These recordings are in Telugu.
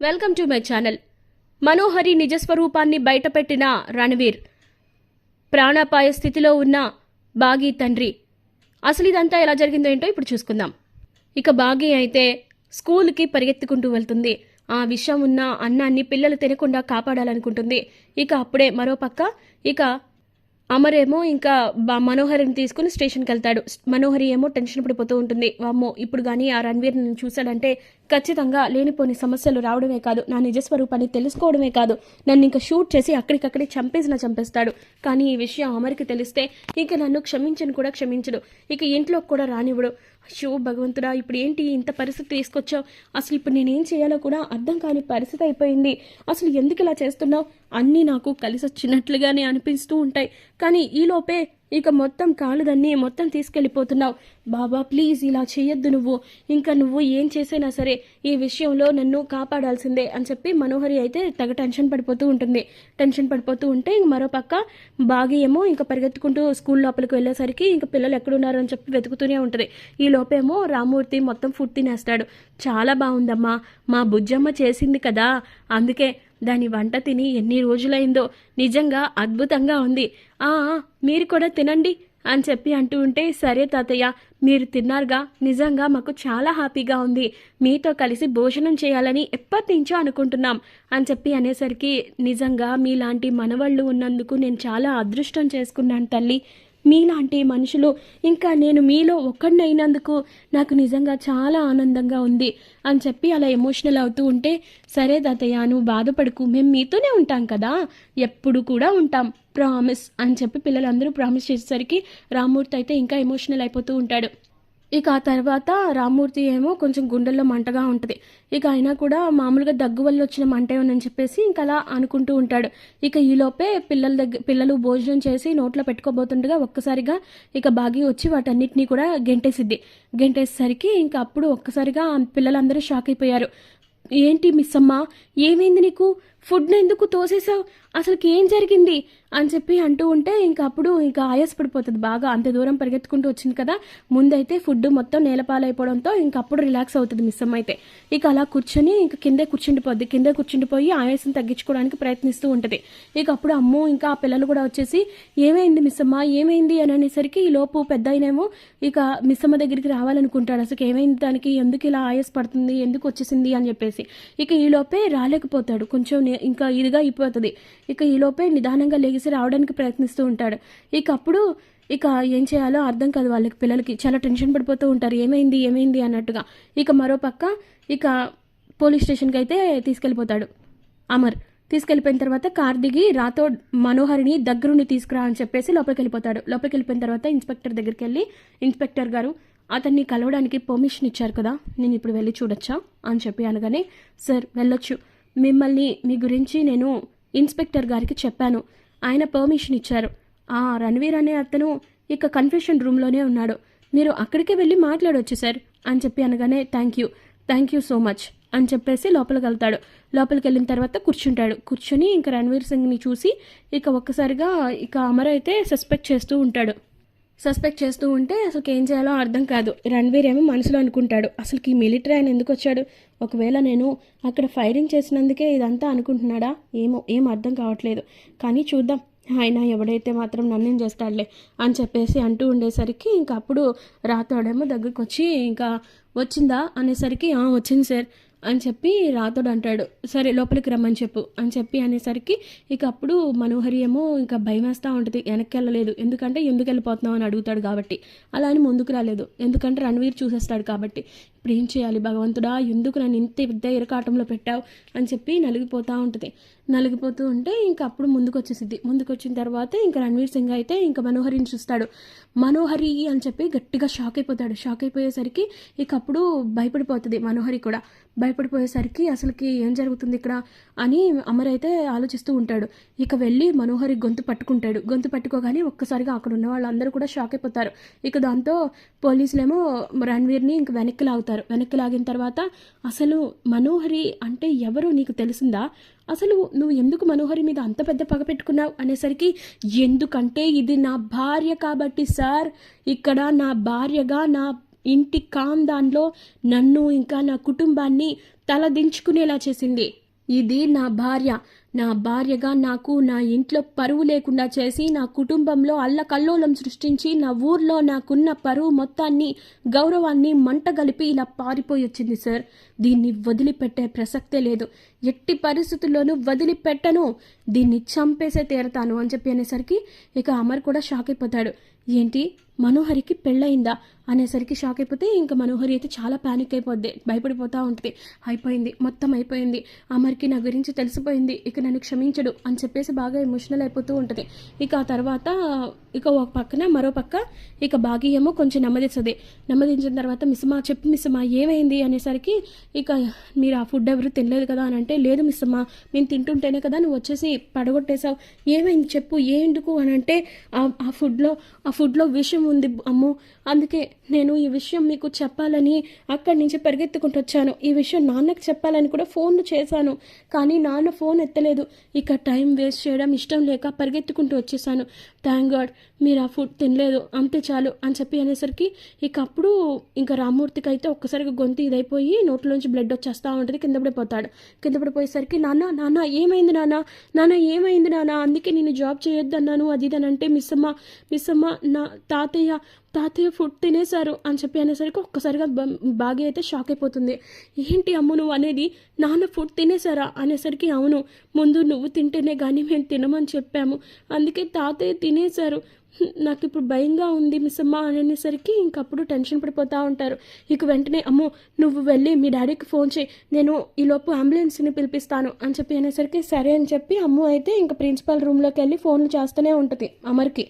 Welcome to my channel. Manohari నిజస్వరూపాన్ని బయటపెట్టిన రణవీర్. ప్రాణాపాయ స్థితిలో ఉన్న బాగీ తండ్రి. అసలు ఇదంతా ఎలా జరిగిందో ఏంటో ఇప్పుడు చూసుకుందాం. ఇక బాగీ అయితే స్కూల్కి పరిగెత్తుకుంటూ వెళ్తుంది. ఆ విషయం ఉన్న అన్నాన్ని పిల్లలు తినకుండా కాపాడాలనుకుంటుంది. ఇక అప్పుడే మరోపక్క ఇక అమరేమో ఇంకా బా మనోహరిని తీసుకుని స్టేషన్కి వెళ్తాడు. మనోహరి ఏమో టెన్షన్ పడిపోతూ ఉంటుంది. వామ్మో ఇప్పుడు కానీ ఆ రణవీర్ చూశాడంటే ఖచ్చితంగా లేనిపోని సమస్యలు రావడమే కాదు నా నిజస్వరూపాన్ని తెలుసుకోవడమే కాదు నన్ను ఇంకా షూట్ చేసి అక్కడికక్కడే చంపేసిన చంపేస్తాడు. కానీ ఈ విషయం అమరికి తెలిస్తే ఇక నన్ను క్షమించను కూడా క్షమించడు. ఇక ఇంట్లోకి కూడా రానివ్వడు. అయ్యో భగవంతుడా ఇప్పుడు ఏంటి ఇంత పరిస్థితి తీసుకొచ్చావు? అసలు ఇప్పుడు నేనేం చేయాలో కూడా అర్థం కాని పరిస్థితి అయిపోయింది. అసలు ఎందుకు ఇలా చేస్తున్నావు? అన్నీ నాకు కలిసి వచ్చినట్లుగానే అనిపిస్తూ ఉంటాయి. కానీ ఈలోపే ఇక మొత్తం కాలుదన్నీ మొత్తం తీసుకెళ్ళిపోతున్నావు. బాబా ప్లీజ్ ఇలా చేయొద్దు నువ్వు. ఇంకా నువ్వు ఏం చేసైనా సరే ఈ విషయంలో నన్ను కాపాడాల్సిందే అని చెప్పి మనోహరి అయితే తెగ టెన్షన్ పడిపోతూ ఉంటుంది. టెన్షన్ పడిపోతూ ఉంటే ఇంక మరోపక్క బాగి ఏమో ఇంకా పరిగెత్తుకుంటూ స్కూల్ లోపలికి వెళ్ళేసరికి ఇంకా పిల్లలు ఎక్కడున్నారని చెప్పి వెతుకుతూనే ఉంటుంది. ఈ లోపేమో రామూర్తి మొత్తం ఫుడ్ తినేస్తాడు. చాలా బాగుందమ్మా. మా బుజ్జమ్మ చేసింది కదా. అందుకే దాని వంట తిని ఎన్ని రోజులైందో నిజంగా అద్భుతంగా ఉంది. ఆ మీరు కూడా తినండి అని చెప్పి అంటూ ఉంటే సరే తాతయ్య మీరు తిన్నారుగా. నిజంగా మాకు చాలా హ్యాపీగా ఉంది. మీతో కలిసి భోజనం చేయాలని ఎప్పటి నుంచో అనుకుంటున్నాం అని చెప్పి అనేసరికి నిజంగా మీలాంటి మనవళ్ళు ఉన్నందుకు నేను చాలా అదృష్టం చేసుకున్నాను తల్లి. మీలాంటి మనుషులు ఇంకా నేను మీలో ఒక్కడినైనందుకు నాకు నిజంగా చాలా ఆనందంగా ఉంది అని చెప్పి అలా ఎమోషనల్ అవుతూ ఉంటే సరే తాతయ్య నువ్వు బాధపడుకు మేము మీతోనే ఉంటాం కదా ఎప్పుడు కూడా ఉంటాం ప్రామిస్ అని చెప్పి పిల్లలందరూ ప్రామిస్ చేసేసరికి రామ్మూర్తి అయితే ఇంకా ఎమోషనల్ అయిపోతూ ఉంటాడు. ఇక ఆ తర్వాత రామ్మూర్తి ఏమో కొంచెం గుండెల్లో మంటగా ఉంటుంది. ఇక అయినా కూడా మామూలుగా దగ్గు వల్ల వచ్చిన మంటే ఉందని చెప్పేసి ఇంకా అలా అనుకుంటూ ఉంటాడు. ఇక ఈలోపే పిల్లల దగ్గర పిల్లలు భోజనం చేసి నోట్లో పెట్టుకోబోతుండగా ఒక్కసారిగా ఇక బాగి వచ్చి వాటన్నిటినీ కూడా గెంటేసిద్ది. గెంటేసేసరికి ఇంకా అప్పుడు ఒక్కసారిగా పిల్లలందరూ షాక్ అయిపోయారు. ఏంటి మిస్ అమ్మ ఏమైంది నీకు? ఫుడ్ని ఎందుకు తోసేసావు అసలుకి ఏం జరిగింది? అని చెప్పి అంటూ ఉంటే ఇంకా అప్పుడు ఇంకా ఆయాసపడిపోతుంది బాగా. అంత దూరం పరిగెత్తుకుంటూ వచ్చింది కదా. ముందైతే ఫుడ్ మొత్తం నేలపాలైపోవడంతో ఇంక అప్పుడు రిలాక్స్ అవుతుంది మిస్ అయితే. ఇక అలా కూర్చొని ఇంక కిందే కూర్చుండిపోద్ది. కిందే కూర్చుండిపోయి ఆయాసం తగ్గించుకోవడానికి ప్రయత్నిస్తూ ఉంటుంది. ఇక అప్పుడు అమ్ము ఇంకా ఆ పిల్లలు కూడా వచ్చేసి ఏమైంది మిస్ అమ్మ? ఏమైంది? అని అనేసరికి ఈ లోపు పెద్ద అయినేమో ఇక మిస్ అమ్మ దగ్గరికి రావాలనుకుంటాడు. అసలు ఏమైంది దానికి? ఎందుకు ఇలా ఆయాస పడుతుంది ఎందుకు వచ్చేసింది? అని చెప్పేసి. ఇక ఈ లోపే రాలేకపోతాడు. కొంచెం ఇంకా ఇదిగా అయిపోతుంది. ఇక ఈ లోపే నిదానంగా లెగిసి రావడానికి ప్రయత్నిస్తూ ఉంటాడు. ఇక అప్పుడు ఇక ఏం చేయాలో అర్థం కాదు వాళ్ళకి పిల్లలకి. చాలా టెన్షన్ పడిపోతూ ఉంటారు. ఏమైంది ఏమైంది అన్నట్టుగా. ఇక మరో పక్క ఇక పోలీస్ స్టేషన్కి అయితే తీసుకెళ్ళిపోతాడు అమర్. తీసుకెళ్ళిపోయిన తర్వాత కార్ దిగి రాతో మనోహరిని దగ్గరుండి తీసుకురా అని చెప్పేసి లోపలికి వెళ్ళిపోతాడు లోపలికి వెళ్ళిపోయిన తర్వాత ఇన్స్పెక్టర్ దగ్గరికి వెళ్ళి ఇన్స్పెక్టర్ గారు అతన్ని కలవడానికి పర్మిషన్ ఇచ్చారు కదా నేను ఇప్పుడు వెళ్ళి చూడొచ్చా? అని చెప్పి అనగానే సార్ వెళ్ళొచ్చు. మిమ్మల్ని మీ గురించి నేను ఇన్స్పెక్టర్ గారికి చెప్పాను. ఆయన పర్మిషన్ ఇచ్చారు. ఆ రణవీర్ అనే అతను ఇక కన్ఫెషన్ రూమ్లోనే ఉన్నాడు. మీరు అక్కడికే వెళ్ళి మాట్లాడొచ్చు సార్ అని చెప్పి అనగానే thank you. Thank you so much. అని చెప్పేసి లోపలికి వెళ్తాడు. లోపలికి వెళ్ళిన తర్వాత కూర్చుంటాడు. కూర్చొని ఇంకా రణవీర్ సింగ్ని చూసి ఇక ఒక్కసారిగా ఇక అమర్ అయితే సస్పెక్ట్ చేస్తూ ఉంటాడు. సస్పెక్ట్ చేస్తూ ఉంటే అసలు ఏం చేయాలో అర్థం కాదు. రణ్వీర్ ఏమో మనసులో అనుకుంటాడు అసలు ఈ మిలిటరీ ఆయన ఎందుకు వచ్చాడు ఒకవేళ నేను అక్కడ ఫైరింగ్ చేసినందుకే ఇదంతా అనుకుంటున్నాడా? ఏమో ఏం అర్థం కావట్లేదు. కానీ చూద్దాం ఆయన ఎవడైతే మాత్రం నన్నేం చేస్తాడులే అని చెప్పేసి అంటూ ఉండేసరికి ఇంకా అప్పుడు రాతోడేమో దగ్గరికి వచ్చి ఇంకా వచ్చిందా? అనేసరికి వచ్చింది సార్. అని చెప్పి రాతోడు అంటాడు సరే లోపలికి రమ్మని చెప్పు అని చెప్పి అనేసరికి ఇక అప్పుడు మనోహరి ఏమో ఇంకా భయం వేస్తూ ఉంటుంది వెనక్కి వెళ్ళలేదు. ఎందుకంటే ఎందుకు వెళ్ళిపోతున్నావు? అని అడుగుతాడు కాబట్టి. అలా అని ముందుకు రాలేదు. ఎందుకంటే రణవీర్ చూసేస్తాడు కాబట్టి. ఇప్పుడు ఏం చేయాలి భగవంతుడా? ఎందుకు నన్ను ఇంత పెద్ద ఇరకాటంలో పెట్టావు? అని చెప్పి నలిగిపోతూ ఉంటుంది. నలిగిపోతూ ఉంటే ఇంకా అప్పుడు ముందుకు ముందుకొచ్చిన ముందుకు వచ్చిన తర్వాత ఇంకా రణవీర్ సింగ్ అయితే ఇంకా మనోహరిని చూస్తాడు. మనోహరి అని చెప్పి గట్టిగా షాక్ అయిపోతాడు. షాక్ అయిపోయేసరికి ఇక అప్పుడు భయపడిపోతుంది మనోహరి కూడా. భయపడిపోయేసరికి అసలుకి ఏం జరుగుతుంది ఇక్కడ అని అమర్ అయితే ఆలోచిస్తూ ఉంటాడు. ఇక వెళ్ళి మనోహరి గొంతు పట్టుకుంటాడు. గొంతు పట్టుకోగానే ఒక్కసారిగా అక్కడ ఉన్న వాళ్ళందరూ కూడా షాక్ అయిపోతారు. ఇక దాంతో పోలీసులేమో రణ్వీర్ని ఇంక వెనక్కి లాగుతారు. వెనక్కి లాగిన తర్వాత అసలు మనోహరి అంటే ఎవరో నీకు తెలిసిందా? అసలు నువ్వు ఎందుకు మనోహరి మీద అంత పెద్ద పగ పెట్టుకున్నావు అనేసరికి ఎందుకంటే ఇది నా భార్య కాబట్టి సార్ ఇక్కడ నా భార్యగా నా ఇంటి కాందాన్లో నన్ను ఇంకా నా కుటుంబాన్ని తలదించుకునేలా చేసింది. ఇది నా భార్య. నా భార్యగా నాకు నా ఇంట్లో పరువు లేకుండా చేసి నా కుటుంబంలో అల్లకల్లోలం సృష్టించి నా ఊర్లో నాకున్న పరువు మొత్తాన్ని గౌరవాన్ని మంటగలిపి ఇలా పారిపోయి వచ్చింది సార్. దీన్ని వదిలిపెట్టే ప్రసక్తే లేదు. ఎట్టి పరిస్థితుల్లోనూ వదిలిపెట్టను. దీన్ని చంపేసే తీరతాను అని చెప్పి అనేసరికి ఇక అమర్ కూడా షాక్ అయిపోతాడు. ఏంటి? మనోహరికి పెళ్ళయిందా? అనేసరికి షాక్ అయిపోతే ఇంకా మనోహరి అయితే చాలా ప్యానిక్ అయిపోద్ది. భయపడిపోతూ ఉంటుంది. అయిపోయింది. మొత్తం అయిపోయింది. అమర్కి నా గురించి తెలిసిపోయింది. ఇక నన్ను క్షమించడు అని చెప్పేసి బాగా ఎమోషనల్ అయిపోతూ ఉంటుంది. ఇక ఆ తర్వాత ఇక ఒక పక్కన మరో పక్క ఇక బాగి ఏమో కొంచెం నెమ్మదిస్తుంది. నెమ్మదించిన తర్వాత మిస్సమ్మా చెప్పు మిస్సమ్మా ఏమైంది? అనేసరికి ఇక మీరు ఆ ఫుడ్ ఎవరు తినలేదు కదా అని అంటే లేదు మిస్సమ్మా మేము తింటుంటేనే కదా నువ్వు వచ్చేసి పడగొట్టేశావు. ఏమైంది చెప్పు ఎందుకు? అని అంటే ఆ ఫుడ్లో ఆ ఫుడ్లో విషయం ఉంది అమ్ము. అందుకే నేను ఈ విషయం మీకు చెప్పాలని అక్కడి నుంచి పరిగెత్తుకుంటూ వచ్చాను. ఈ విషయం నాన్నకు చెప్పాలని కూడా ఫోన్ చేశాను. కానీ నాన్న ఫోన్ ఎత్తలేదు. లేదు. ఇక టైం వేస్ట్ చేయడం ఇష్టం లేక పరిగెత్తుకుంటూ వచ్చేసాను. థ్యాంక్ గాడ్ మీరు ఆ ఫుడ్ తినలేదు. అంతే చాలు అని చెప్పి అనేసరికి ఇక అప్పుడు ఇంకా రామ్మూర్తికి అయితే ఒక్కసారిగా గొంతు ఇదైపోయి నోట్లోంచి బ్లడ్ వచ్చేస్తూ ఉంటుంది. కింద పడిపోతాడు. కింద పడిపోయేసరికి నాన్న నాన్న ఏమైంది నాన్న? నాన్న ఏమైంది నాన్న? అందుకే నేను జాబ్ చేయొద్దు అన్నాను అది ఇది అని అంటే మిస్ అమ్మ మిస్ అమ్మ నా తాతయ్య తాతయ్య ఫుడ్ తినేశారు అని చెప్పి అనేసరికి ఒక్కసారిగా బాగా అయితే షాక్ అయిపోతుంది. ఏంటి అమ్ము నువ్వు అనేది నాన్న ఫుడ్ తినేశారా? అనేసరికి అవును. ముందు నువ్వు తింటేనే కానీ మేము తినమని చెప్పాము. అందుకే తాతయ్య తినేశారు. నాకు ఇప్పుడు భయంగా ఉంది మిస్ అమ్మ అని అనేసరికి ఇంకప్పుడు టెన్షన్ పడిపోతూ ఉంటారు. ఇక వెంటనే అమ్మో నువ్వు వెళ్ళి మీ డాడీకి ఫోన్ చేయి. నేను ఈలోపు అంబులెన్స్ని పిలిపిస్తాను అని చెప్పి అనేసరికి సరే అని చెప్పి అమ్ము అయితే ఇంకా ప్రిన్సిపల్ రూమ్లోకి వెళ్ళి ఫోన్లు చేస్తూనే ఉంటుంది అమర్కి.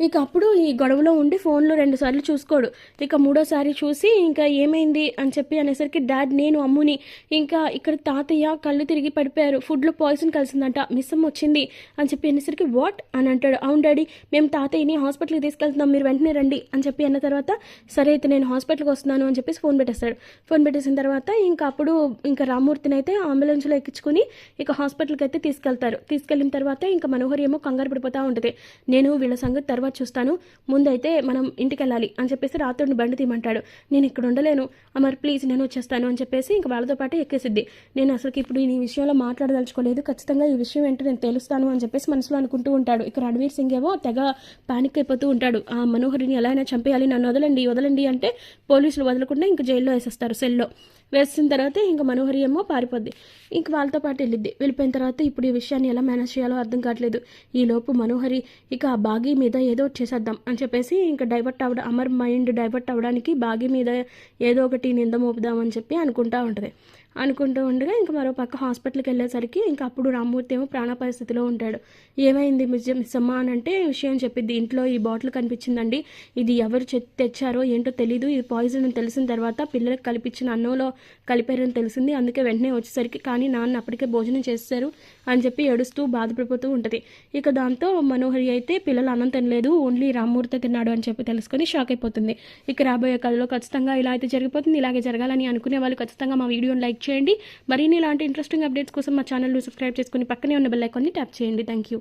ఇక అప్పుడు ఈ గొడవలో ఉండి ఫోన్లో రెండు సార్లు చూసుకోడు. ఇక మూడోసారి చూసి ఇంకా ఏమైంది అని చెప్పి అనేసరికి డాడ్ నేను అమ్ముని. ఇంకా ఇక్కడ తాతయ్య కళ్ళు తిరిగి పడిపోయారు. ఫుడ్లో పాయిజన్ కలిసిందంట. మిస్సం వచ్చింది. అని చెప్పి అనేసరికి వాట్? అని అంటాడు. అవును డాడీ మేము తాతయ్యని హాస్పిటల్కి తీసుకెళ్తున్నాం. మీరు వెంటనే రండి. అని చెప్పి అన్న తర్వాత సరే అయితే నేను హాస్పిటల్కి వస్తున్నాను. అని చెప్పేసి ఫోన్ పెట్టేస్తాడు. ఫోన్ పెట్టేసిన తర్వాత ఇంకా అప్పుడు ఇంకా రామూర్తిని అయితే అంబులెన్స్లో ఎక్కించుకుని ఇక హాస్పిటల్కి అయితే తీసుకెళ్తారు. తీసుకెళ్ళిన తర్వాత ఇంకా మనోహరి ఏమో కంగారు పడిపోతూ ఉంటుంది. నేను వీళ్ళ సంగతి తర్వాత చూస్తాను. ముందైతే మనం ఇంటికి వెళ్ళాలి అని చెప్పేసి రాత్రుడిని బండి తీయమంటాడు. నేను ఇక్కడ ఉండలేను. అమర్ ప్లీజ్ నేను వచ్చేస్తాను అని చెప్పేసి ఇంకా వాళ్ళతో పాటు ఎక్కేసిద్ది. నేను అసలుకి ఇప్పుడు ఈ విషయంలో మాట్లాడదలుచుకోలేదు. ఖచ్చితంగా ఈ విషయం ఏంటో నేను తెలుస్తాను అని చెప్పేసి మనసులో అనుకుంటూ ఉంటాడు. ఇక్కడ రణవీర్ సింగ్ ఏమో తెగ పానిక్ అయిపోతూ ఉంటాడు. ఆ మనోహరిని ఎలా అయినా చంపేయాలి నన్ను వదలండి వదలండి అంటే పోలీసులు వదలకుండా ఇంకా జైల్లో వేసేస్తారు సెల్లో. వేసిన తర్వాత ఇంకా మనోహరి ఏమో పారిపోద్ది. ఇంక వాళ్ళతో పాటు వెళ్ళిద్ది. వెళ్ళిపోయిన తర్వాత ఇప్పుడు ఈ విషయాన్ని ఎలా మేనేజ్ చేయాలో అర్థం కావట్లేదు. ఈలోపు మనోహరి ఇక ఆ బాగీ మీద ఏదో చేసేద్దాం అని చెప్పేసి ఇంకా డైవర్ట్ అవ్వడం అమర్ మైండ్ డైవర్ట్ అవ్వడానికి బాగీ మీద ఏదో ఒకటి నింద మోపుదామని చెప్పి అనుకుంటా ఉంటుంది. అనుకుంటూ ఉండగా ఇంకా మరో పక్క హాస్పిటల్కి వెళ్ళేసరికి ఇంకా అప్పుడు రామ్మూర్తి ఏమో ప్రాణ పరిస్థితిలో ఉంటాడు. ఏమైంది మిస్ మిస్ అని అంటే విషయం చెప్పిద్ది. ఇంట్లో ఈ బాటిల్ కనిపించిందండి. ఇది ఎవరు తెచ్చారో ఏంటో తెలీదు. ఇది పాయిజన్ అని తెలిసిన తర్వాత పిల్లలకు కలిపించిన అన్నంలో కలిపారని తెలిసింది. అందుకే వెంటనే వచ్చేసరికి కానీ నాన్న అప్పటికే భోజనం చేస్తారు అని చెప్పి ఏడుస్తూ బాధపడిపోతూ ఉంటుంది. ఇక దాంతో మనోహరి అయితే పిల్లలు అన్నం తినలేదు. ఓన్లీ రామ్మూర్తి తిన్నాడు అని చెప్పి తెలుసుకొని షాక్ అయిపోతుంది. ఇక రాబోయే కళలో ఖచ్చితంగా ఇలా అయితే జరిగిపోతుంది. ఇలాగే జరగాలని అనుకునే వాళ్ళు ఖచ్చితంగా మా వీడియోని లైక్ చేయండి. మరిన్ని ఇలాంటి ఇంట్రెస్టింగ్ అప్డేట్స్ కోసం మా ఛానల్ను సబ్స్క్రైబ్ చేసుకుని పక్కనే ఉన్న బెల్ ఐకాన్ని ట్యాప్ చేయండి. Thank you